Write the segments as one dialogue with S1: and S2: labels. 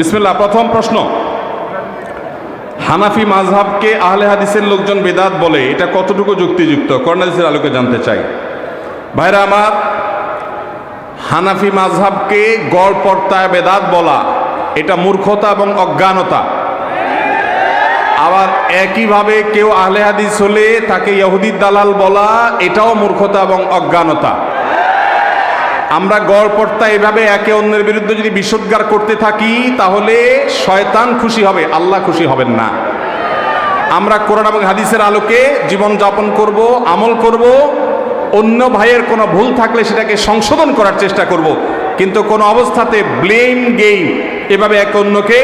S1: বিসমিল্লাহ, প্রথম প্রশ্ন। হানাফি মাযহাবকে আহলে হাদিসের লোকজন বেদাত বলে, এটা কতটুকু যুক্তিযুক্ত? কর্নাদিসের আলোকে জানতে চাই। ভাইরা আমার, হানাফি মাযহাবকে গড় পর্তায় বেদাত বলা, এটা মূর্খতা এবং অজ্ঞানতা। আবার একইভাবে কেউ আহলে হাদিস হলে তাকে ইহুদির দালাল বলা, এটাও মূর্খতা এবং অজ্ঞানতা। আমরা গড় পড়তা এভাবে একে অন্যের বিরুদ্ধে যদি বিষোদ্গার করতে থাকি, তাহলে শয়তান খুশি হবে, আল্লাহ খুশি হবেন না। আমরা কোরআন এবং হাদিসের আলোকে জীবন যাপন করব, আমল করব, অন্য ভাইয়ের কোনো ভুল থাকলে সেটাকে সংশোধন করার চেষ্টা করব। কিন্তু কোনো অবস্থাতে ব্লেম গেইম এভাবে একে অন্যকে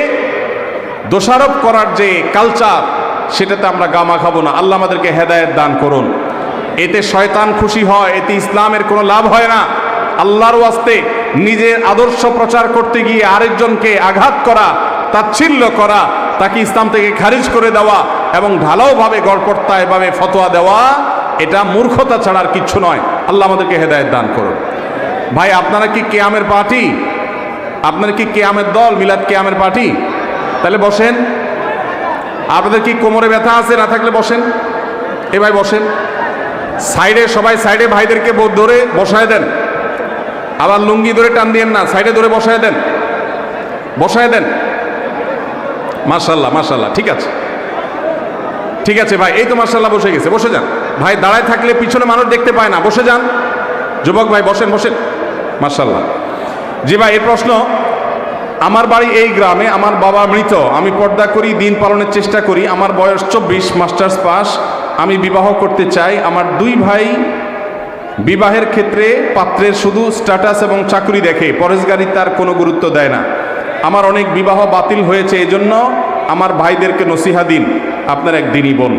S1: দোষারোপ করার যে কালচার সেটাতে আমরা গামা খাব না। আল্লাহ আমাদেরকে হেদায়েত দান করুন। এতে শয়তান খুশি হয়, এতে ইসলামের কোনো লাভ হয় না। আল্লাহর ওয়াস্তে নিজের আদর্শ প্রচার করতে গিয়ে আরেকজনকে আঘাত করা, তাচ্ছিল্য করা, তাকে ইসলাম থেকে খারিজ করে দেওয়া এবং ঢালাওভাবে গড়পড়তা এভাবে ফতোয়া দেওয়া, এটা মূর্খতা ছাড়ার কিচ্ছু নয়। আল্লাহ আমাদেরকে হেদায়েত দান করুন। ভাই, আপনারা কি কেয়ামের পার্টি? আপনারা কি কেয়ামের দল, মিলাদ কেয়ামের পার্টি? তাহলে বসেন। আপনাদের কি কোমরে ব্যথা আছে? না থাকলে বসেন। এ ভাই বসেন। সাইডে, সবাই সাইডে, ভাইদেরকে ধরে বসায় দেন। আবার লুঙ্গি ধরে টান দিয়েন না, সাইডে ধরে বসায় দেন। বসায় দেন। মার্শাল্লাহ মার্শাল্লাহ ঠিক আছে। ঠিক আছে ভাই, এই তো মার্শাল্লাহ বসে গেছে, বসে যান। ভাই, দাঁড়ায় থাকলে পিছনে মানুষ দেখতে পায় না, বসে যান। যুবক ভাই, বসেন বসেন। মার্শাল্লাহ জি ভাই, এই প্রশ্ন, আমার বাড়ি এই গ্রামে আমার বাবা মৃত, আমি পর্দা করি, দিন পালনের চেষ্টা করি, আমার বয়স চব্বিশ, মাস্টার্স পাস, আমি বিবাহ করতে চাই, আমার দুই ভাই বিবাহের ক্ষেত্রে পাত্রের শুধু স্ট্যাটাস এবং চাকরি দেখে পরেশগারি তার কোনো গুরুত্ব দেয় না। আমার অনেক বিবাহ বাতিল হয়েছে এজন্য আমার ভাইদেরকে নসিহা দিন, আপনার এক দিনই বোন।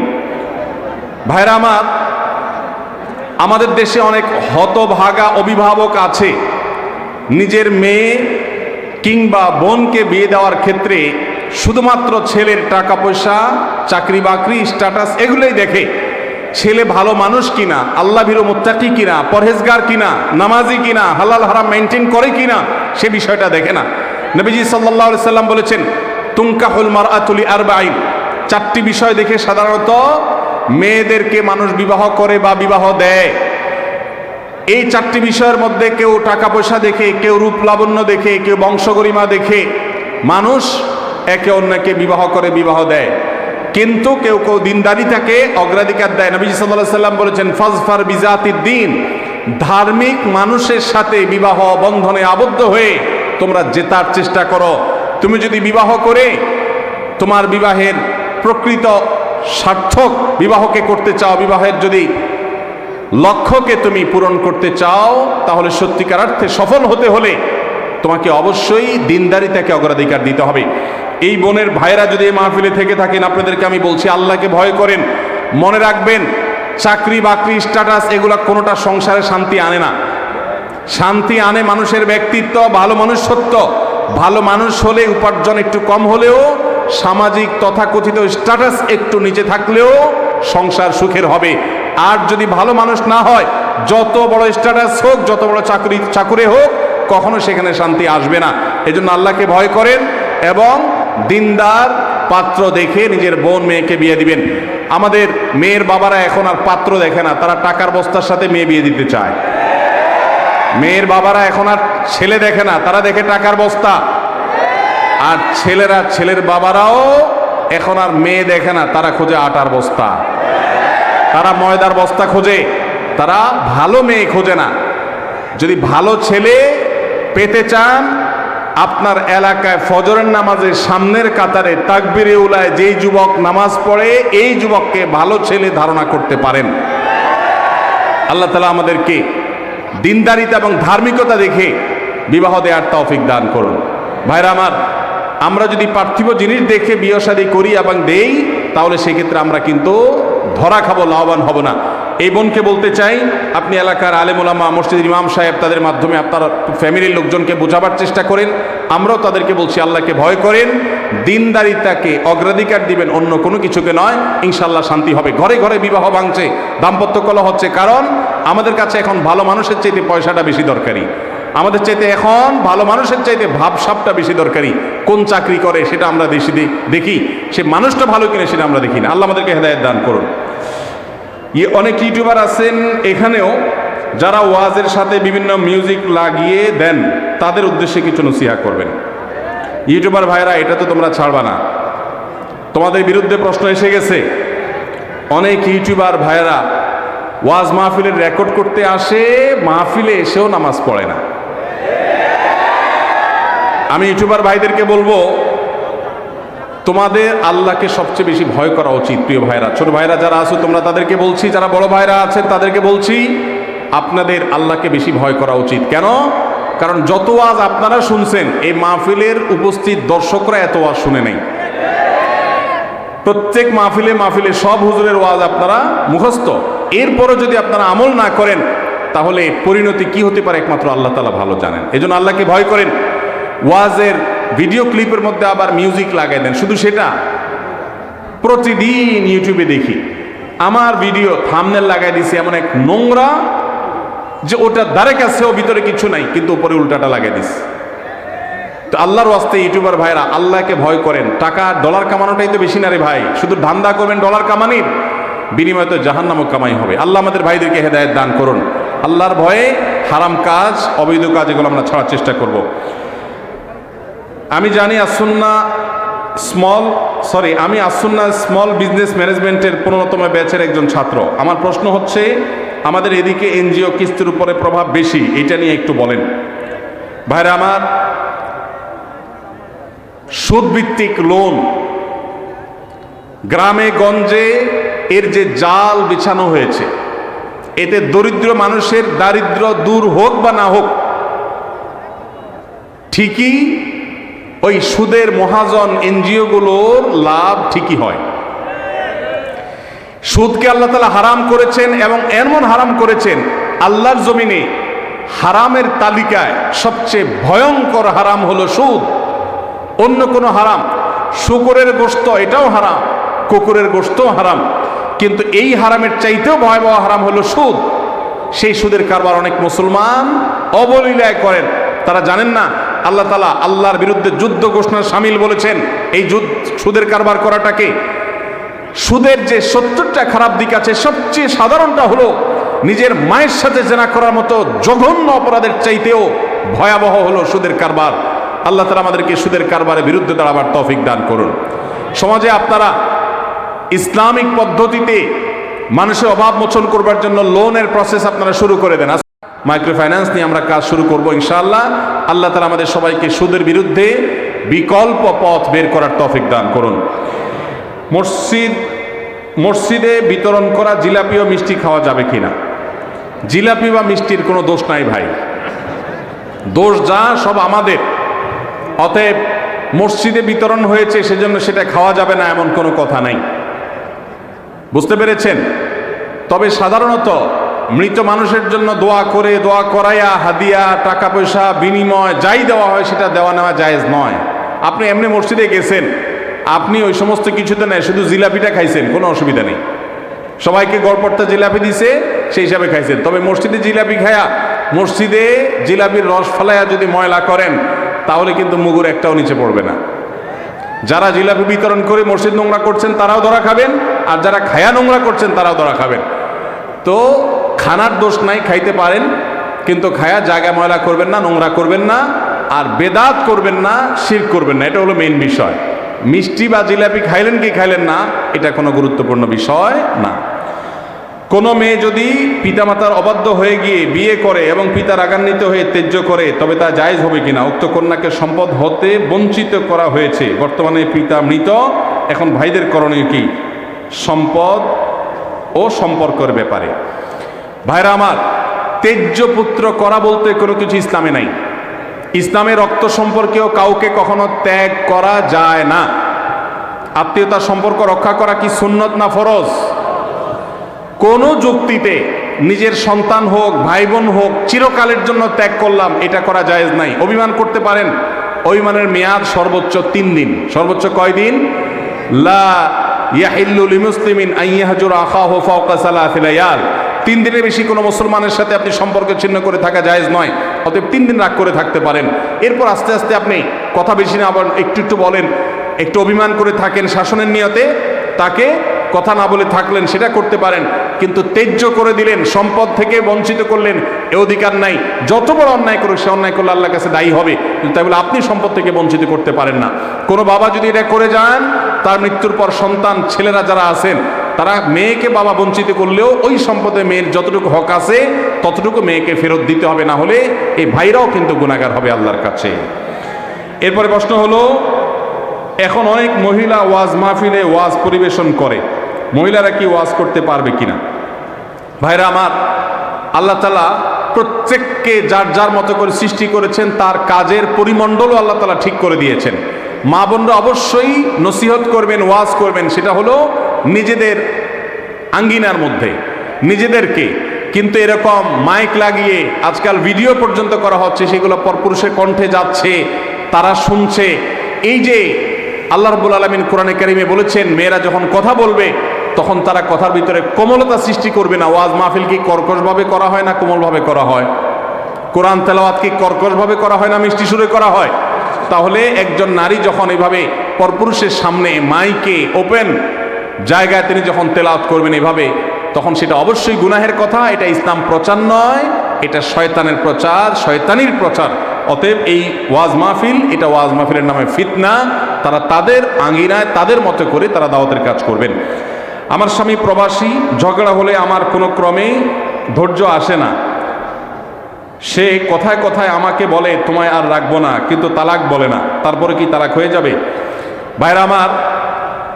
S1: ভাইরা আমার, আমাদের দেশে অনেক হতভাগা অভিভাবক আছে। নিজের মেয়ে কিংবা বোনকে বিয়ে দেওয়ার ক্ষেত্রে শুধুমাত্র ছেলের টাকা পয়সা চাকরি বাকরি স্ট্যাটাস এগুলোই দেখে ছেলে ভালো মানুষ কিনা, আল্লাহ ভীর মোত্তাকি কিনা, পরহেজগার কিনা, নামাজি কিনা, হালাল হারাম মেনটেন করে কিনা, সে বিষয়টা দেখে না। নবীজি সাল্লাহ সাল্লাম বলেছেন তুঙ্কাহুল মার আতুলি আরবাইন চারটি বিষয় দেখে সাধারণত মেয়েদেরকে মানুষ বিবাহ করে বা বিবাহ দেয়। এই চারটি বিষয়ের মধ্যে কেউ টাকা পয়সা দেখে, কেউ রূপ লাবণ্য দেখে, কেউ বংশগরিমা দেখে মানুষ একে অন্যকে বিবাহ করে বিবাহ দেয়। কিন্তু কেউ কেউ দিনদারিতাকে অগ্রাধিকার দেয়। নবী সাল্লাহ সাল্লাম বলেছেন, ফজফার বিজাতির দিন, ধার্মিক মানুষের সাথে বিবাহ বন্ধনে আবদ্ধ হয়ে তোমরা জেতার চেষ্টা করো। তুমি যদি বিবাহ করে তোমার বিবাহের প্রকৃত সার্থক বিবাহকে করতে চাও, বিবাহের যদি লক্ষ্যকে তুমি পূরণ করতে চাও, তাহলে সত্যিকার অর্থে সফল হতে হলে তোমাকে অবশ্যই দিনদারিতাকে অগ্রাধিকার দিতে হবে। এই বোনের ভাইরা যদি এই মাহফিলে থেকে থাকেন, আপনাদেরকে আমি বলছি, আল্লাহকে ভয় করেন, মনে রাখবেন, চাকরি, বাকরি স্ট্যাটাস এগুলা কোনোটা সংসারে শান্তি আনে না। শান্তি আনে মানুষের ব্যক্তিত্ব, ভালো মানুষ সত্য ভালো মানুষ হলে উপার্জন একটু কম হলেও, সামাজিক তথাকথিত স্ট্যাটাস একটু নিচে থাকলেও সংসার সুখের হবে। আর যদি ভালো মানুষ না হয়, যত বড় স্ট্যাটাস হোক, যত বড় চাকরি, চাকুরে হোক, কখনো সেখানে শান্তি আসবে না। এজন্য আল্লাহকে ভয় করেন এবং দিনদার পাত্র দেখে নিজের বোন মেয়েকে বিয়ে দিবেন। আমাদের মেয়ের বাবারা এখন আর পাত্র দেখে না, তারা টাকার বস্তার সাথে মেয়ে বিয়ে দিতে চায়। মেয়ের বাবারা এখন আর ছেলে দেখে না, তারা দেখে টাকার বস্তা। আর ছেলেরা, ছেলের বাবারাও এখন আর মেয়ে দেখে না, তারা খোঁজে আটার বস্তা। তারা ময়দার বস্তা খোঁজে, তারা ভালো মেয়ে খোঁজে না। যদি ভালো ছেলে পেতে চান আপনার এলাকায় ফজরের নামাজের সামনের কাতারে তাকবিরে উলায় যেই যুবক নামাজ পড়ে, এই যুবককে ভালো ছেলে ধারণা করতে পারেন। আল্লাহ তালা আমাদেরকে দিনদারিতা এবং ধার্মিকতা দেখে বিবাহ দেওয়ার তৌফিক দান করুন। ভাইরা আমার, আমরা যদি পার্থিব জিনিস দেখে বিয়ে করি এবং দেই, তাহলে সেক্ষেত্রে আমরা কিন্তু ধরা খাব, লাভবান হব না। এই বোনকে বলতে চাই, আপনি এলাকার আলেমুলামা মসজিদ ইমাম সাহেব, তাদের মাধ্যমে আপনার ফ্যামিলির লোকজনকে বোঝাবার চেষ্টা করেন। আমরাও তাদেরকে বলছি, আল্লাহকে ভয় করেন দিনদারিতাকে অগ্রাধিকার দিবেন, অন্য কোনো কিছুকে নয়। ইনশাল্লাহ শান্তি হবে। ঘরে ঘরে বিবাহ ভাঙছে, দাম্পত্য কলহ হচ্ছে, কারণ আমাদের কাছে এখন ভালো মানুষের চাইতে পয়সাটা বেশি দরকারি। আমাদের চাইতে এখন ভালো মানুষের চাইতে ভাবসাবটা বেশি দরকারি। কোন চাকরি করে সেটা আমরা দেশি দেখি। সে মানুষটা ভালো কিনা সেটা আমরা দেখি না। আল্লাহ আমাদেরকে হেদায়ত দান করুন। অনেক ইউটিউবার আছেন, এখানেও যারা ওয়াজের সাথে বিভিন্ন মিউজিক লাগিয়ে দেন, তাদের উদ্দেশ্যে কিছু নসিহা করবেন। ইউটিউবার ভাইরা, এটা তো তোমরা ছাড়বা না। তোমাদের বিরুদ্ধে প্রশ্ন এসে গেছে। অনেক ইউটিউবার ভাইয়েরা ওয়াজ মাহফিলের রেকর্ড করতে আসে, মাহফিলে এসেও নামাজ পড়ে না। আমি ইউটিউবার ভাইদেরকে বলব তোমাদের আল্লাহকে সবচেয়ে বেশি ভয় করা উচিত, প্রিয় ভাইরা। ছোট ভাইরা যারা আছো, তোমরা তাদেরকে বলছি, যারা বড় ভাইরা আছেন, তাদেরকে বলছি, আপনাদের আল্লাহকে বেশি ভয় করা উচিত। কেন? কারণ যত আজ আপনারা শুনছেন, এই মাহফিলের উপস্থিত দর্শকরা এত ওয়াজ শুনে নেই। প্রত্যেক মাহফিলে মাহফিলে সব হুজুরের ওয়াজ আপনারা মুখস্থ। এরপরও যদি আপনারা আমল না করেন, তাহলে পরিণতি কি হতে পারে একমাত্র আল্লাহ তালা ভালো জানেন। এজন্য আল্লাহকে ভয় করেন। ওয়াজের ভিডিও ক্লিপের মধ্যে আবার মিউজিক লাগাই দেন, শুধু সেটা। প্রতিদিন ইউটিউবে দেখি, আমার ভিডিও থামনেল লাগাই দিছি এমন এক নোংরা, যে ওটা দ্বারে কাছেও ভিতরে কিছু নাই, কিন্তু উপরে উল্টাটা লাগাই দিছি। তো আল্লাহর ওয়াস্তে ইউটিউবার ভাইরা, আল্লাহকে ভয় করেন, টাকা ডলার কামানোটাই তো বেশি না রে ভাই। শুধু ধান্দা করবেন ডলার কামানির, বিনিময়ে তো জাহান্নামক কামাই হবে। আল্লাহ আমাদের ভাইদেরকে হেদায়েত দান করুন। আল্লাহর ভয়ে হারাম কাজ, অবৈধ কাজ এগুলো আমরা ছাড়ার চেষ্টা করব। আমি জানি আসুন্না স্মল সরি আমি আসুন্না স্মল বিজনেস ম্যানেজমেন্টের পনেরোতম ব্যাচের একজন ছাত্র। আমার প্রশ্ন হচ্ছে, আমাদের এদিকে এনজিও কিস্তির উপরে প্রভাব বেশি, এটা নিয়ে একটু বলেন। ভাইরা আমার, সুদভিত্তিক লোন গ্রামে গঞ্জে এর যে জাল বিছানো হয়েছে, এতে দরিদ্র মানুষের দারিদ্র দূর হোক বা না হোক, ঠিকই ওই সুদের মহাজন এনজিওগুলোর লাভ ঠিকই হয়। সুদকে আল্লাহ তালা হারাম করেছেন এবং এমন হারাম করেছেন, আল্লাহর জমিনে হারামের তালিকায় সবচেয়ে ভয়ঙ্কর হারাম হলো সুদ। অন্য কোনো হারাম, শুকুরের গোস্ত এটাও হারাম, কুকুরের গোস্তও হারাম, কিন্তু এই হারামের চাইতেও ভয়াবহ হারাম হলো সুদ। সেই সুদের কারবার অনেক মুসলমান অবলীলায় করেন। তারা জানেন না আল্লাহ তালা আল্লাহর বিরুদ্ধে যুদ্ধ ঘোষণা সামিল বলেছেন। এই যুদ্ধ, সুদের কারবার করাটাকে সুদের যে সত্তরটা খারাপ দিক আছে, সবচেয়ে সাধারণটা হলো নিজের মায়ের সাথে জেনা করার মতো জঘন্য অপরাধের চাইতেও ভয়াবহ হলো সুদের কারবার। আল্লাহ তালা আমাদেরকে সুদের কারবারের বিরুদ্ধে দাঁড়াবার তৌফিক দান করুন। সমাজে আপনারা ইসলামিক পদ্ধতিতে মানুষের অভাব মোচন করবার জন্য লোনের প্রসেস আপনারা শুরু করে দেন। মাইক্রো ফাইন্যান্স নিয়ে আমরা কাজ শুরু করব ইনশাআল্লাহ। আল্লাহ তালা আমাদের সবাইকে সুদের বিরুদ্ধে বিকল্প পথ বের করার তৌফিক দান করুন। মসজিদ, মসজিদে বিতরণ করা জিলাপি ও মিষ্টি খাওয়া যাবে কিনা? জিলাপি বা মিষ্টির কোনো দোষ নাই ভাই। দোষ যা, সব আমাদের। অতএব মসজিদে বিতরণ হয়েছে, সেজন্য সেটা খাওয়া যাবে না, এমন কোনো কথা নাই। বুঝতে পেরেছেন? তবে সাধারণত মৃত মানুষের জন্য দোয়া করে, দোয়া করাইয়া, হাদিয়া টাকা পয়সা বিনিময়, যাই দেওয়া হয় সেটা দেওয়া নেওয়া জায়েজ নয়। আপনি এমনি মসজিদে গেছেন, আপনি ওই সমস্ত কিছুতে নেই, শুধু জিলাপিটা খাইছেন, কোনো অসুবিধা নেই। সবাইকে গড়পড়টা জিলাপি দিছে, সেই হিসাবে খাইছেন। তবে মসজিদে জিলাপি খায়া, মসজিদে জিলাপির রস ফালাইয়া যদি ময়লা করেন, তাহলে কিন্তু মুগুর একটাও নিচে পড়বে না। যারা জিলাপি বিতরণ করে মসজিদ নোংরা করছেন, তারাও ধরা খাবেন, আর যারা খায়া নোংরা করছেন, তারাও ধরা খাবেন। তো খানার দোষ নাই, খাইতে পারেন, কিন্তু খায়া জায়গা ময়লা করবেন না, নোংরা করবেন না, আর বেদাত করবেন না, শির করবেন না, এটা হলো মেইন বিষয়। মিষ্টি বা জিলাপি খাইলেন কি খাইলেন না, এটা কোনো গুরুত্বপূর্ণ বিষয় না। কোনো মেয়ে যদি পিতামাতার অবাধ্য হয়ে গিয়ে বিয়ে করে এবং পিতা রাগান্বিত হয়ে ত্যায্য করে, তবে তা জায়েজ হবে কিনা? উক্ত কন্যাকে সম্পদ হতে বঞ্চিত করা হয়েছে। বর্তমানে পিতা মৃত, এখন ভাইদের করণীয় কি? সম্পদ ও সম্পর্কের ব্যাপারে। ভাইরা আমার তেজ্য পুত্র করা বলতে কোনো কিছু ইসলামে নাই। ইসলামে রক্ত সম্পর্কেও কাউকে কখনো ত্যাগ করা যায় না। আত্মীয়তার সম্পর্ক রক্ষা করা কি সুন্নত না ফরজ? কোনো যুক্তিতে নিজের সন্তান হোক ভাই বোন হোক, চিরকালের জন্য ত্যাগ করলাম, এটা করা জায়েজ নাই। অভিমান করতে পারেন, অভিমানের মেয়াদ সর্বোচ্চ তিন দিন। সর্বোচ্চ কয় দিন? লা ইয়াহিল্লু লিমুসলিমিন আইয়াহজুর আখাহু ফাওকা সালাসি লায়াল তিন দিনের বেশি কোনো মুসলমানের সাথে আপনি সম্পর্ক ছিন্ন করে থাকা জায়েজ নয়, অতএব তিন দিন রাগ করে থাকতে পারেন। এরপর আস্তে আস্তে আপনি কথা বেশি না আবার একটু একটু বলেন, একটু অভিমান করে থাকেন শাসনের নিয়তে, তাকে কথা না বলে থাকলেন সেটা করতে পারেন, কিন্তু তেজ্য করে দিলেন, সম্পদ থেকে বঞ্চিত করলেন, এ অধিকার নাই। যত বড় অন্যায় করুক, সে অন্যায় করলে আল্লাহর কাছে দায়ী হবে। কিন্তু তাই বলে আপনি সম্পদ থেকে বঞ্চিত করতে পারেন না। কোনো বাবা যদি এটা করে যান, তার মৃত্যুর পর সন্তান, ছেলেরা যারা আছেন তারা মেয়েকে বাবা বঞ্চিত করলেও ওই সম্পদে মেয়ের যতটুকু হক আছে, ততটুকু মেয়েকে ফেরত দিতে হবে না হলে এই ভাইরাও কিন্তু গুণাগার হবে আল্লাহর কাছে। এরপরে প্রশ্ন হলো, এখন অনেক মহিলা ওয়াজ মাহফিলে ওয়াজ পরিবেশন করে। মহিলারা কি ওয়াজ করতে পারবে কিনা? ভাইরা আমার, আল্লাহ তালা প্রত্যেককে যার যার মতো করে সৃষ্টি করেছেন, তার কাজের পরিমণ্ডলও আল্লাহ তালা ঠিক করে দিয়েছেন। মা বোনরা অবশ্যই নসিহত করবেন, ওয়াজ করবেন, সেটা হলো নিজেদের আঙ্গিনার মধ্যে। নিজেদেরকে কিন্তু এরকম মাইক লাগিয়ে আজকাল ভিডিও পর্যন্ত করা হচ্ছে, সেগুলো পরপুরুষের কণ্ঠে যাচ্ছে, তারা শুনছে। এই যে আল্লাহ রবুল আলমিন কোরআনে কারিমে বলেছেন, মেয়েরা যখন কথা বলবে, তখন তারা কথার ভিতরে কোমলতা সৃষ্টি করবে না। ওয়াজ মাহফিল কি কর্কশভাবে করা হয় না কোমলভাবে করা হয়? কোরআন তেলাওয়াত কি কর্কশভাবে করা হয় না মিষ্টি সুরে করা হয়? তাহলে একজন নারী যখন এভাবে পরপুরুষের সামনে মাইকে ওপেন জায়গায় তিনি যখন তেলাওত করবেন এভাবে, তখন সেটা অবশ্যই গুনাহের কথা, এটা ইসলাম প্রচার নয়, এটা শয়তানের প্রচার, শয়তানির প্রচার। অতএব এই ওয়াজ মাহফিল, এটা ওয়াজ মাহফিলের নামে ফিতনা, তারা তাদের আঙ্গিনায় তাদের মতো করে তারা দাওয়াতের কাজ করবেন। আমার স্বামী প্রবাসী, ঝগড়া হলে আমার কোনো ক্রমে ধৈর্য আসে না। সে কথায় কথায় আমাকে বলে, তোমায় আর রাখব না, কিন্তু তালাক বলে না। তারপরে কি তালাক হয়ে যাবে? ভাইরা আমার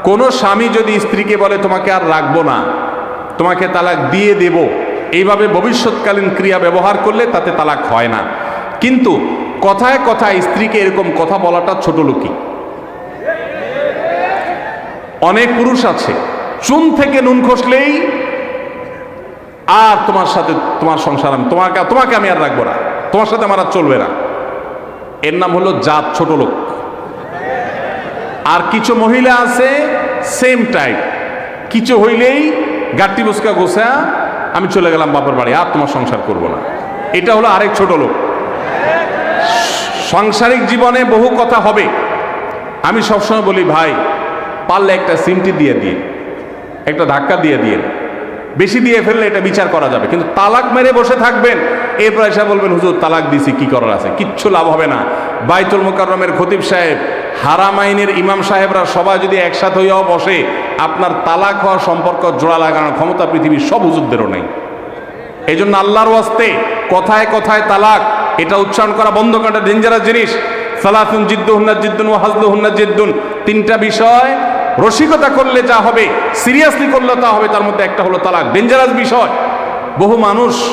S1: কোনো স্বামী যদি স্ত্রীকে বলে, তোমাকে আর রাখব না, তোমাকে তালাক দিয়ে দেব, এইভাবে ভবিষ্যৎকালীন ক্রিয়া ব্যবহার করলে তাতে তালাক হয় না। কিন্তু কথায় কথায় স্ত্রীকে এরকম কথা বলাটা ছোট লোকই। অনেক পুরুষ আছে, চুন থেকে নুন খসলেই, আর তোমার সাথে, তোমার সংসার আমি, তোমাকে তোমাকে আমি আর রাখব না, তোমার সাথে আমার আর চলবে না। এর নাম হলো জাত ছোট লোক। আর কিছু মহিলা আছে সেম টাইপ কিছু হইলেই গাট্টি বসকা গোসা আমি চলে গেলাম বাপের বাড়ি, আর তোমার সংসার করব না। এটা হলো আরেক ছোট লোক। সাংসারিক জীবনে বহু কথা হবে। আমি সবসময় বলি, ভাই, পারলে একটা সিমটি দিয়ে দিয়ে, একটা ধাক্কা দিয়ে দিয়ে। বেশি দিয়ে ফেললে এটা বিচার করা যাবে। কিন্তু তালাক মেরে বসে থাকবেন, এরপর এসে বলবেন, হুজুর, তালাক দিছি, কি করার আছে? কিচ্ছু লাভ হবে না। বাইতুল মোকাররমের খতিব সাহেব, হারাম আইনের ইমাম সাহেবরা সবাই যদি একসাথে হইয়াও বসে, আপনার তালাক হওয়া সম্পর্ক জোড়া লাগানোর ক্ষমতা পৃথিবীর সব হুজুরদেরও নেই। এই জন্য আল্লাহর ওয়াস্তে কথায় কথায় তালাক, এটা উচ্চারণ করা বন্ধ করাটা ডেঞ্জারাস জিনিস। সালাতুন জিদ্দু হুন্না জিদ্দুন ও হাজলু হুন্না জিদ্দুন। তিনটা বিষয় রসিকতা করলে যা হবে সিরিয়াসলি করলে তা হবে, তার মধ্যে একটা হলো তালাক। ডেঞ্জারাস বিষয়। বহু মানুষ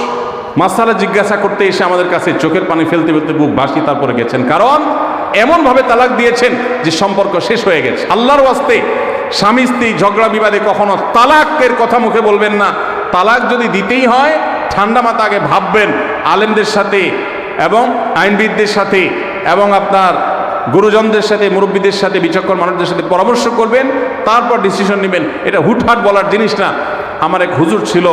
S1: মাসালা জিজ্ঞাসা করতে এসে আমাদের কাছে চোখের পানি ফেলতে ফেলতে বুক ভাসি তারপরে গেছেন। কারণ এমনভাবে তালাক দিয়েছেন যে সম্পর্ক শেষ হয়ে গেছে। আল্লাহর ওয়াস্তে স্বামী স্ত্রী ঝগড়া বিবাদে কখনো তালাকের কথা মুখে বলবেন না। তালাক যদি দিতেই হয়, ঠান্ডা মাথা আগে ভাববেন। আলেমদের সাথে এবং আইনবিদদের সাথে এবং আপনার গুরুজনদের সাথে, মুরব্বীদের সাথে, বিচক্ষণ মানুষদের সাথে পরামর্শ করবেন, তারপর ডিসিশন নেবেন। এটা হুটহাট বলার জিনিস না। আমার এক হুজুর ছিল,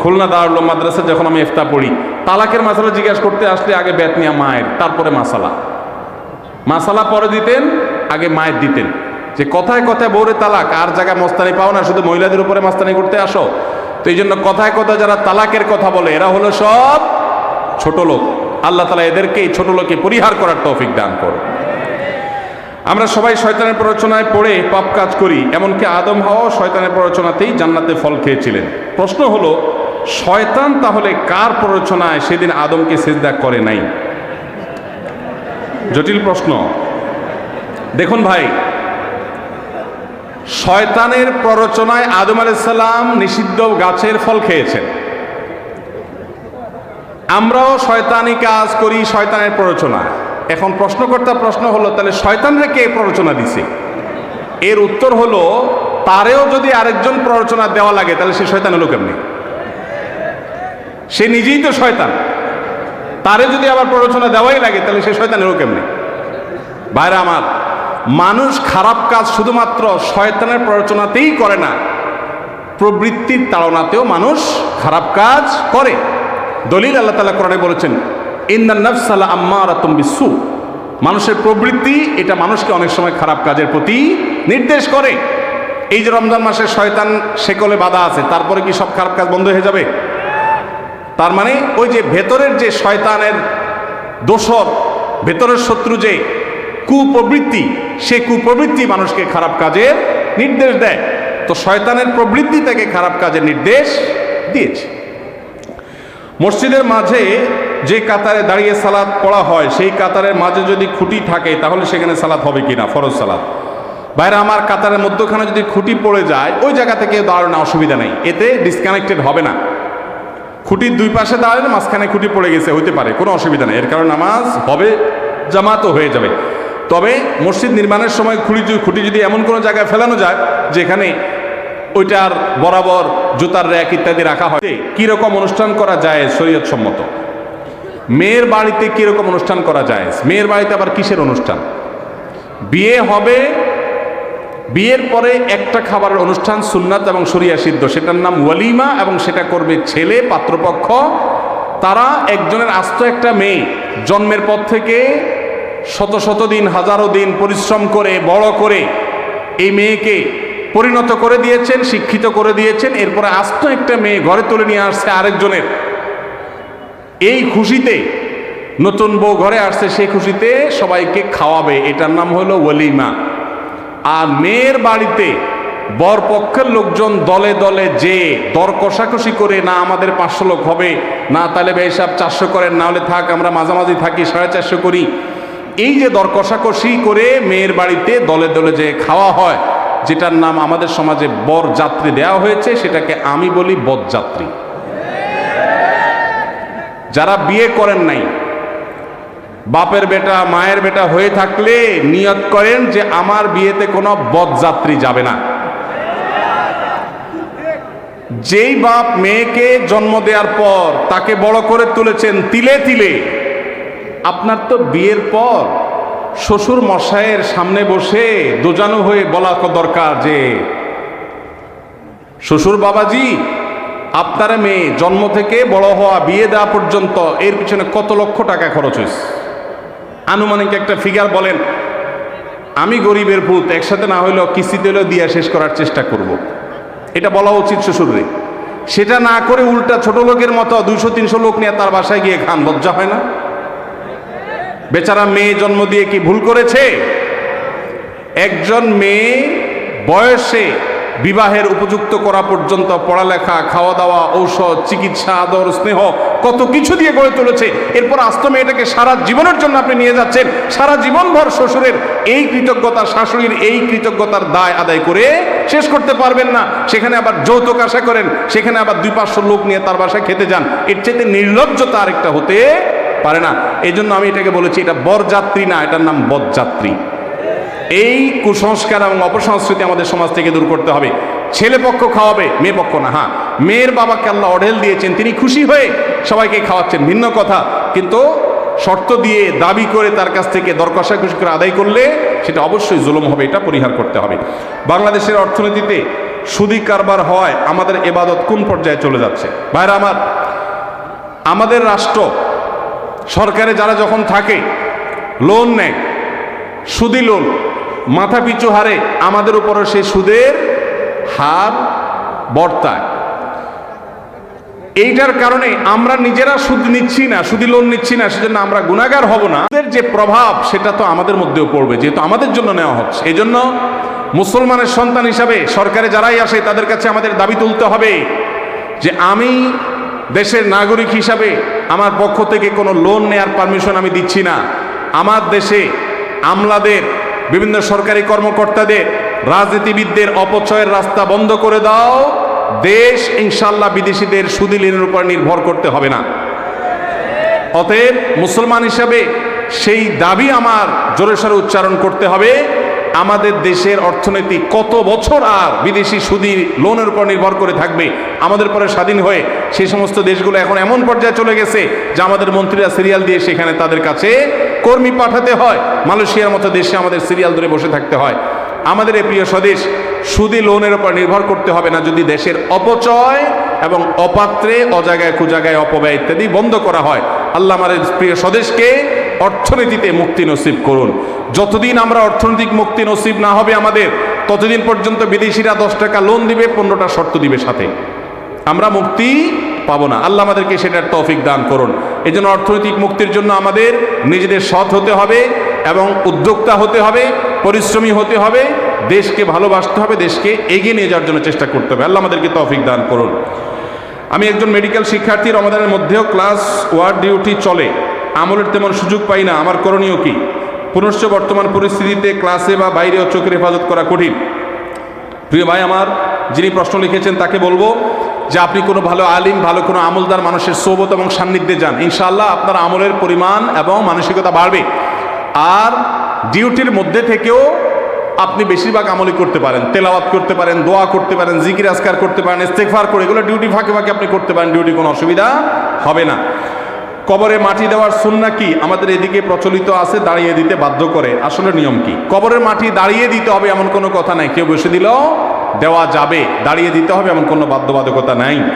S1: খুলনা দারুল মাদ্রাসা যখন আমি ইফতা পড়ি, তালাকের মাসালা জিজ্ঞাসা করতে আসলে আগে ব্যাত নিয়া মায়ের, তারপরে মাসালা। মাসালা পরে দিতেন, আগে মায়ের দিতেন। যে কথায় কথায় বৌরে তালাক, আর জায়গায় মস্তানি পাও না, শুধু মহিলাদের উপরে মাস্তানি করতে আসো। তো এই জন্য কথায় কথায় যারা তালাকের কথা বলে, এরা হলো সব ছোট লোক। আল্লাহ তালা এদেরকে, এই ছোট লোকে পরিহার করার তৌফিক দান করো আমরা সবাই শয়তানের প্ররোচনায় পড়ে পাপ কাজ করি, এমনকি আদম হওয়াও শয়তানের প্ররোচনাতেই জান্নাতে ফল খেয়েছিলেন। প্রশ্ন হলো, শয়তান তাহলে কার প্ররোচনায় সেদিন আদমকে সেজদা করে নাই? জটিল প্রশ্ন। দেখুন ভাই, শয়তানের প্ররোচনায় আদম আলাইসাল্লাম নিষিদ্ধ গাছের ফল খেয়েছেন। আমরাও শয়তানি কাজ করি, শয়তানের প্ররোচনা এখন প্রশ্নকর্তা প্রশ্ন হলো, তাহলে শয়তানরা কে প্ররোচনা দিছে? এর উত্তর হলো, তারেও যদি আরেকজন প্ররোচনা দেওয়া লাগে, তাহলে সে শয়তান হলো কেমনি? সে নিজেই তো শয়তান। তারে যদি আবার প্ররোচনা দেওয়াই লাগে, তাহলে সে শয়তান হলো কেমনি? বাইরে আমার, মানুষ খারাপ কাজ শুধুমাত্র শয়তানের প্ররোচনাতেই করে না, প্রবৃত্তির তাড়নাতেও মানুষ খারাপ কাজ করে। দলিল আল্লাহ তালা কোরআনে বলেছেন ইন্দা নফসালা আম্মারা তুমি সু মানুষের প্রবৃত্তি, এটা মানুষকে অনেক সময় খারাপ কাজের প্রতি নির্দেশ করে। এই যে রমজান মাসে শয়তান সেকলে বাধা আছে, তারপরে কি সব খারাপ কাজ বন্ধ হয়ে যাবে? তার মানে ওই যে ভেতরের যে শয়তানের দোসর ভেতরের শত্রু যে কুপ্রবৃত্তি, সে কুপ্রবৃত্তি মানুষকে খারাপ কাজের নির্দেশ দেয়। তো শয়তানের প্রবৃত্তি থেকে খারাপ কাজের নির্দেশ দিয়েছে। মসজিদের মাঝে যে কাতারে দাঁড়িয়ে সালাদ পড়া হয়, সেই কাতারের মাঝে যদি খুঁটি থাকে, তাহলে সেখানে সালাদ হবে কিনা? ফরজ সালাদ। বাইরে আমার কাতারের মধ্যখানে যদি খুঁটি পড়ে যায়, ওই জায়গা থেকে দাঁড়ানো অসুবিধা নেই। এতে ডিসকানেক্টেড হবে না। খুঁটির দুই পাশে দাঁড়ালে মাঝখানে খুঁটি পড়ে গেছে, হইতে পারে, কোনো অসুবিধা নেই। এর কারণে নামাজ হবে, জামাতও হয়ে যাবে। তবে মসজিদ নির্মাণের সময় খুঁটি খুঁটি যদি এমন কোনো জায়গায় ফেলানো যায়, যেখানে ওইটার বরাবর জুতার র্যাক ইত্যাদি রাখা হয় কীরকম অনুষ্ঠান করা যায় শরীয়ত সম্মত মেয়ের বাড়িতে কীরকম অনুষ্ঠান করা যায়? মেয়ের বাড়িতে আবার কিসের অনুষ্ঠান? বিয়ে হবে, বিয়ের পরে একটা খাবারের অনুষ্ঠান সুন্নাত এবং সরিয়া সিদ্ধ। সেটার নাম ওয়ালিমা এবং সেটা করবে ছেলে, পাত্রপক্ষ। তারা একজনের আস্ত একটা মেয়ে। জন্মের পর থেকে শত শত দিন, হাজারো দিন পরিশ্রম করে, বড় করে এই মেয়েকে পরিণত করে দিয়েছেন, শিক্ষিত করে দিয়েছেন। এরপরে আস্ত একটা মেয়ে ঘরে তুলে নিয়ে আসছে আরেকজনের। এই খুশিতে নতুন বউ ঘরে আসছে, সেই খুশিতে সবাইকে খাওয়াবে। এটার নাম হলো ওয়ালিমা আর মেয়ের বাড়িতে বর পক্ষের লোকজন দলে দলে যে দর কষাকষি করে, না, আমাদের পাঁচশো লোক হবে, না, তাহলে বেসাব চারশো করেন, না হলে থাক, আমরা মাঝামাঝি থাকি, সাড়ে চারশো করি। এই যে দর কষাকষি করে মেয়ের বাড়িতে দলে দলে যে খাওয়া হয়, যেটার নাম আমাদের সমাজে বর যাত্রী দেওয়া হয়েছে, সেটাকে আমি বলি বরযাত্রী যারা বিয়ে করেন নাই, বাপের বেটা, মায়ের বেটা হয়ে থাকলে নিয়ত করেন যে আমার বিয়েতে কোনো বদযাত্রী যাবে না। যেই বাপ মেয়েকে জন্ম দেওয়ার পর তাকে বড় করে তুলেছেন তিলে তিলে, আপনার তো বিয়ের পর শ্বশুর মশাইয়ের সামনে বসে দোজানো হয়ে বলা দরকার যে, শ্বশুর বাবাজি আপনার মেয়ে জন্ম থেকে বড় হওয়া, বিয়ে দেওয়া পর্যন্ত এর পিছনে কত লক্ষ টাকা খরচ হয়েছে? আনুমানিক একটা ফিগার বলেন, আমি গরিবের ভূত একসাথে না হইলেও কিস্তিতে হলেও দিয়া শেষ করার চেষ্টা করব। এটা বলা উচিত শ্বশুরে সেটা না করে উল্টা ছোট লোকের মতো দুইশো, তিনশো লোক নিয়ে তার বাসায় গিয়ে খান লজ্জা হয় না? বেচারা মেয়ে জন্ম দিয়ে কি ভুল করেছে? একজন মেয়ে বয়সে বিবাহের উপযুক্ত করা পর্যন্ত পড়ালেখা খাওয়া দাওয়া ঔষধ, চিকিৎসা, আদর, স্নেহ, কত কিছু দিয়ে গড়ে তুলেছে। এরপর আস্ত মেয়েটাকে সারা জীবনের জন্য আপনি নিয়ে যাচ্ছেন। সারা জীবনভর শ্বশুরের এই কৃতজ্ঞতা, শাশুড়ির এই কৃতজ্ঞতার দায় আদায় করে শেষ করতে পারবেন না। সেখানে আবার যৌতুক আশা করেন, সেখানে আবার দুই পাঁচশো লোক নিয়ে তার বাসায় খেতে যান। এর চাইতে নির্লজ্জতা আরেকটা হতে পারে না। এই জন্য আমি এটাকে বলেছি, এটা বরযাত্রী না, এটার নাম বদযাত্রী। এই কুসংস্কার এবং অপসংস্কৃতি আমাদের সমাজ থেকে দূর করতে হবে। ছেলে পক্ষ খাওয়াবে, মেয়ে পক্ষ না হ্যাঁ। মেয়ের বাবাকে আল্লাহ অঢেল দিয়েছেন, তিনি খুশি হয়ে সবাইকে খাওয়াচ্ছেন, ভিন্ন কথা। কিন্তু শর্ত দিয়ে দাবি করে তার কাছ থেকে দরকষা খুশি করে আদায় করলে সেটা অবশ্যই জুলুম হবে, এটা পরিহার করতে হবে। বাংলাদেশের অর্থনীতিতে সুদি কারবার হওয়ায় আমাদের এবাদত কোন পর্যায়ে চলে যাচ্ছে? ভাইরা আমার, আমাদের রাষ্ট্র, সরকারে যারা যখন থাকে লোন নেয়, সুদি লোন মাথা পিছু হারে আমাদের উপরে সেই সুদের হার বর্তায়। এইটার কারণে আমরা নিজেরা সুদ নিচ্ছি না, সুদি লোন নিচ্ছি না, সেজন্য আমরা গুণাগার হব না। সুদের যে প্রভাব, সেটা তো আমাদের মধ্যেও পড়বে, যেহেতু আমাদের জন্য নেওয়া হচ্ছে। এই জন্য মুসলমানের সন্তান হিসাবে সরকারে যারাই আসে, তাদের কাছে আমাদের দাবি তুলতে হবে যে আমি দেশের নাগরিক হিসাবে আমার পক্ষ থেকে কোনো লোন নেয়ার পারমিশন আমি দিচ্ছি না। আমার দেশে আমলাদের বিভিন্ন সরকারি কর্মকর্তাদের রাজনীতিবিদদের অপচয়ের রাস্তা বন্ধ করে দাও। দেশ ইনশাল্লাহ বিদেশিদের সুদিলিনের উপর নির্ভর করতে হবে না। অতএব মুসলমান হিসাবে সেই দাবি আমার জোরে সরে উচ্চারণ করতে হবে। আমাদের দেশের অর্থনীতি কত বছর আর বিদেশি সুদি লোনের উপর নির্ভর করে থাকবে? আমাদের পরে স্বাধীন হয়ে সেই সমস্ত দেশগুলো এখন এমন পর্যায়ে চলে গেছে যে আমাদের মন্ত্রীরা সিরিয়াল দিয়ে সেখানে তাদের কাছে কর্মী পাঠাতে হয়। মালয়েশিয়ার মতো দেশে আমাদের সিরিয়াল ধরে বসে থাকতে হয়। আমাদের এই প্রিয় স্বদেশ, সুদি লোনের উপর নির্ভর করতে হবে না যদি দেশের অপচয় এবং অপাত্রে অজাগায় কুজাগায় অপব্যয় ইত্যাদি বন্ধ করা হয়। আল্লাহ আমাদের প্রিয় স্বদেশকে অর্থনীতিতে মুক্তি নসিব করুন। যতদিন আমরা অর্থনৈতিক মুক্তি নসিব না হবে আমাদের, ততদিন পর্যন্ত বিদেশিরা দশ টাকা লোন দিবে, পনেরোটা শর্ত দিবে সাথে। আমরা মুক্তি পাবো না। আল্লাহ আমাদেরকে সেটার তৌফিক দান করুন। এই জন্য অর্থনৈতিক মুক্তির জন্য আমাদের নিজেদের সৎ হতে হবে এবং উদ্যোক্তা হতে হবে, পরিশ্রমী হতে হবে, দেশকে ভালোবাসতে হবে, দেশকে এগিয়ে নিয়ে যাওয়ার জন্য চেষ্টা করতে হবে। আল্লাহ আমাদেরকে তৌফিক দান করুন। আমি একজন মেডিকেল শিক্ষার্থী, রমাদানের মধ্যেও ক্লাস ওয়ার্ড ডিউটি চলে। আমলের তেমন সুযোগ পাই না। আমার করণীয় কি? পুনশ্চ বর্তমান পরিস্থিতিতে ক্লাসে বা বাইরেও চোখের হেফাজত করা কঠিন। প্রিয় ভাই আমার, যিনি প্রশ্ন লিখেছেন তাকে বলব যে আপনি কোনো ভালো আলিম, ভালো কোনো আমলদার মানুষের সোবত এবং সান্নিধ্যে যান। ইনশাআল্লাহ আপনার আমলের পরিমাণ এবং মানসিকতা বাড়বে। আর ডিউটির মধ্যে থেকেও আপনি বেশিরভাগ আমলই করতে পারেন। তেলাওয়াত করতে পারেন, দোয়া করতে পারেন, জিকির আজকার করতে পারেন ইস্তেকফার করে, এগুলো ডিউটি ফাঁকে ফাঁকে আপনি করতে পারেন, ডিউটি কোনো অসুবিধা হবে না। কবরে মাটি দেওয়ার সুন্না কি? আমাদের এদিকে প্রচলিত আছে, দাঁড়িয়ে দিতে বাধ্য করে। আসলে নিয়ম কি? কবরের মাটি দাঁড়িয়ে দিতে হবে এমন কোনো কথা নাই। কেউ বসে দিল, দেওয়া যাবে। দাঁড়িয়ে দিতে হবে এমন কোনো বাধ্যবাধকতা নাই।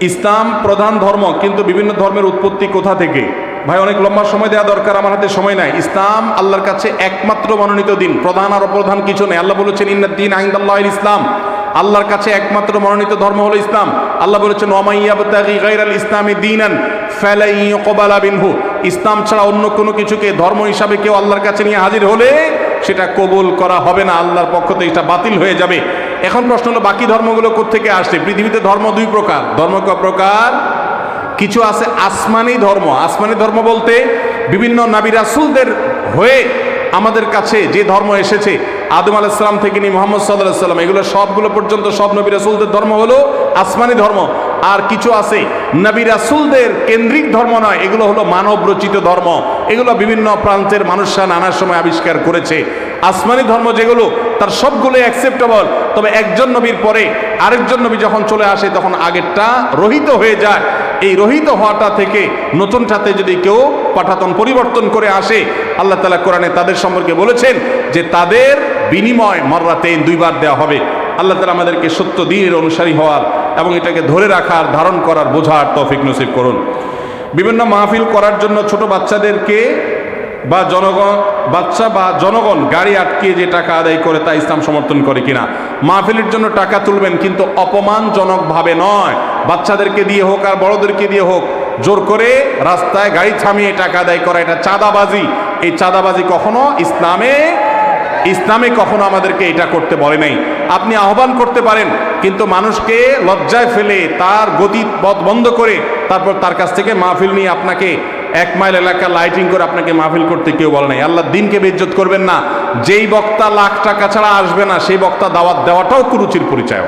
S1: ইসলাম প্রধান ধর্ম, কিন্তু বিভিন্ন ধর্মের উৎপত্তি কোথা থেকে? ভাই, অনেক লম্বা সময় দেওয়া দরকার, আমার হাতে সময় নাই। ইসলাম আল্লাহর কাছে একমাত্র মনোনীত দিন, প্রধান আর অপ্রধান কিছু নেই। আল্লাহ বলেছেন ইন্নাদ দিন আইন্দাল্লাহ ইসলাম। আল্লাহর কাছে একমাত্র মনোনীত ধর্ম হলো ইসলাম। আল্লাহ বলেছেন ওমাইয়াবতাগি ইসলামি দিনান ফালাই ইসলাম ছাড়া অন্য কোনো কিছুকে ধর্ম হিসাবে কেউ আল্লাহর কাছে নিয়ে হাজির হলে সেটা কবুল করা হবে না, আল্লাহর পক্ষ থেকে এটা বাতিল হয়ে যাবে। এখন প্রশ্ন হলো, বাকি ধর্মগুলো কোত্থেকে আসছে? পৃথিবীতে ধর্ম দুই প্রকার। ধর্ম ক প্রকার? কিছু আছে আসমানি ধর্ম। আসমানি ধর্ম বলতে বিভিন্ন নাবি রাসুলদের হয়ে আমাদের কাছে যে ধর্ম এসেছে, আদম আলাইসালাম থেকে নিয়ে মোহাম্মদ সাল্লাহ সাল্লাম, এগুলো সবগুলো পর্যন্ত সব নবী রাসুলদের ধর্ম হলো আসমানি ধর্ম। আর কিছু আছে নবী রাসুলদের কেন্দ্রিক ধর্ম নয়, এগুলো হলো মানব রচিত ধর্ম। এগুলো বিভিন্ন প্রান্তের মানুষরা নানা সময় আবিষ্কার করেছে। আসমানি ধর্ম যেগুলো, তার সবগুলোই অ্যাকসেপ্টেবল তবে একজন নবীর পরে আরেকজন নবী যখন চলে আসে, তখন আগেরটা রহিত হয়ে যায়। এই রহিত হওয়াটা থেকে নতুনটাতে যদি কেউ পাঠাতন পরিবর্তন করে আসে, আল্লাহ তালা কোরআনে তাদের সম্পর্কে বলেছেন যে তাদের বিনিময় মর্রাতে দুইবার দেওয়া হবে। আল্লাহ তালা আমাদেরকে সত্য দিনের অনুসারী হওয়ার এবং এটাকে ধরে রাখার, ধারণ করার বোঝার তৌফিক নসিব করুন। বিভিন্ন মাহফিল করার জন্য ছোট বাচ্চাদেরকে বা জনগণ, বাচ্চা বা জনগণ গাড়ি আটকিয়ে যে টাকা আদায় করে তা ইসলাম সমর্থন করে কিনা। মাহফিলের জন্য টাকা তুলবেন কিন্তু অপমানজনকভাবে নয়। বাচ্চাদেরকে দিয়ে হোক আর বড়দেরকে দিয়ে হোক, জোর করে রাস্তায় গাড়ি থামিয়ে টাকা আদায় করা এটা চাঁদাবাজি। এই চাঁদাবাজি কখনো ইসলামে ইসলামে কখনো আমাদেরকে এটা করতে বলে নাই। আপনি আহ্বান করতে পারেন, কিন্তু মানুষকে লজ্জায় ফেলে তার গতি পথ বন্ধ করে তারপর তার কাছ থেকে মাহফিল নিয়ে আপনাকে এক মাইল এলাকা লাইটিং করে আপনাকে মাহফিল করতে কেউ বলে নাই। আল্লাহ দিনকে বেজ্জত করবেন না। যেই বক্তা লাখ টাকা ছাড়া আসবে না, সেই বক্তা দাওয়াত দেওয়াটাও কুরুচির পরিচয়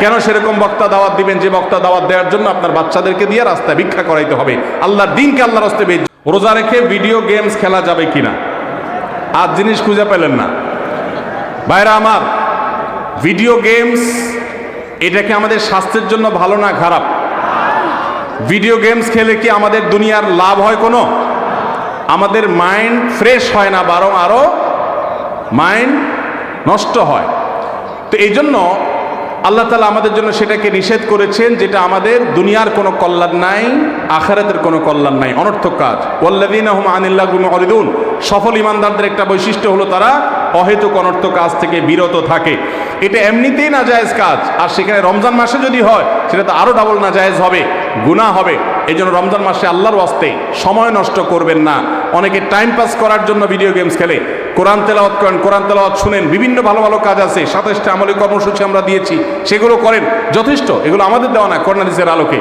S1: কেন সেরকম বক্তা দাওয়াত দিবেন? যে বক্তা দাওয়াত দেওয়ার জন্য আপনার বাচ্চাদেরকে দিয়ে রাস্তায় ভিক্ষা করাইতে হবে। আল্লাহর দিনকে আল্লাহ রাস্তায় বেজ রোজা রেখে ভিডিও গেমস খেলা যাবে কিনা? আর জিনিস খুঁজে পেলেন না। বাইরা আমার ভিডিও গেমস এটা কি আমাদের স্বাস্থ্যের জন্য ভালো না খারাপ? ভিডিও গেমস খেলে কি আমাদের দুনিয়ার লাভ হয় কোনো? আমাদের মাইন্ড ফ্রেশ হয় না, বরং আরও মাইন্ড নষ্ট হয়। তো এই জন্য আল্লাহ তালা আমাদের জন্য সেটাকে নিষেধ করেছেন, যেটা আমাদের দুনিয়ার কোনো কল্যাণ নাই, আখারাতের কোনো কল্যাণ নাই। অনর্থক কাজ। ওল্লাদিন আহম আনিল্লাহ সফল ইমানদারদের একটা বৈশিষ্ট্য হলো তারা অহেতুক অনর্থ কাজ থেকে বিরত থাকে। এটা এমনিতেই না জায়েজ কাজ। আর সেখানে রমজান মাসে যদি হয়, সেটা তো আরও ডাবল না জায়েজ হবে গুণা হবে। এই জন্য রমজান মাসে আল্লাহর ওয়াস্তে সময় নষ্ট করবেন না। অনেকে টাইম পাস করার জন্য ভিডিও গেমস খেলে। কোরআন তেলাওয়াত করেন, কোরআন তেলাওয়াত শুনেন, বিভিন্ন ভালো ভালো কাজ আছে, সাতাশটা আমলি কর্মসূচি আমরা দিয়েছি, সেগুলো করেন, যথেষ্ট, এগুলো আমাদের দেওয়া না করোনাদিসের আলোকে।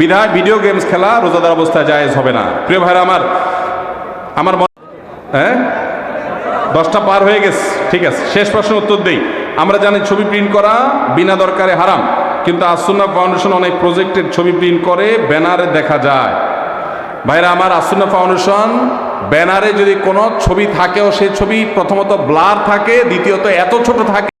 S1: বিধায় ভিডিও গেমস খেলা রোজাদার অবস্থায় জায়েজ হবে না। প্রিয় ভাইরা, আমার আমার হ্যাঁ? দশটা পার হয়ে গেছে, ঠিক আছে, শেষ প্রশ্ন উত্তর দেই। আমরা জানি ছবি প্রিন্ট করা বিনা দরকারে হারাম, কিন্তু আসুন্না ফাউন্ডেশন অনেক প্রজেক্টের ছবি প্রিন্ট করে ব্যানারে দেখা যায়। ভাইরা, আমার আসুন্না ফাউন্ডেশন ব্যানারে যদি কোনো ছবি থাকেও সেই ছবি প্রথমত ব্লার থাকে দ্বিতীয়ত এত ছোট থাকে